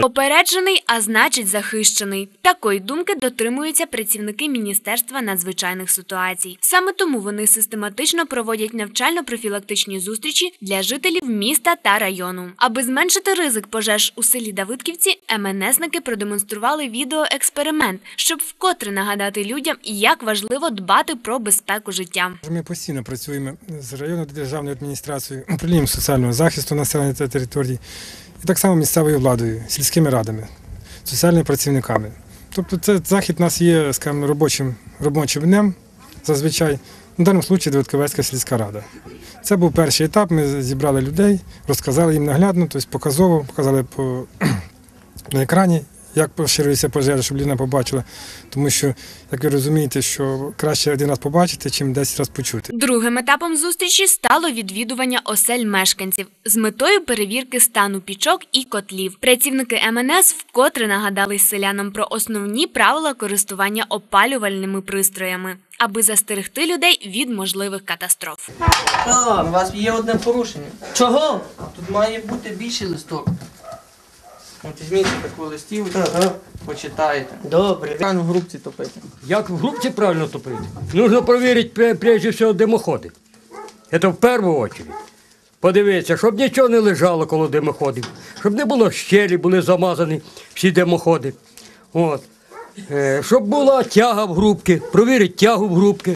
Попереджений, а значить захищений. Такої думки дотримуються працівники Міністерства надзвичайних ситуацій. Саме тому вони систематично проводять навчально-профілактичні зустрічі для жителів міста та району. Аби зменшити ризик пожеж у селі Давидківці, МНСники продемонстрували відеоексперимент, щоб вкотре нагадати людям, як важливо дбати про безпеку життя. Ми постійно працюємо з районною державною адміністрацією, управлінням соціального захисту населення та території, і так само місцевою владою, сільськими радами, соціальними працівниками. Тобто це захід у нас є, скажімо, робочим, робочим днем зазвичай. В даному випадку Давидковецька сільська рада. Це був перший етап. Ми зібрали людей, розказали їм наглядно, тобто показово, показали по, на екрані, як поширюється пожежа, щоб людина побачила. Тому що, як ви розумієте, що краще один раз побачити, чим 10 разів почути. Другим етапом зустрічі стало відвідування осель мешканців з метою перевірки стану пічок і котлів. Працівники МНС вкотре нагадали селянам про основні правила користування опалювальними пристроями, аби застерегти людей від можливих катастроф. А, у вас є одне порушення. Чого? Тут має бути більший листок. От візьміть таку листівочку, почитайте. Добре. Рано в грубці топити. Як в грубці правильно топити? Нужно перевірити пре- прежде всього димоходи. Це в першу чергу. Подивитися, щоб нічого не лежало коло димоходів, щоб не було щелі, були замазані всі димоходи. От. Е, щоб була тяга в грубки, провірити тягу в грубки.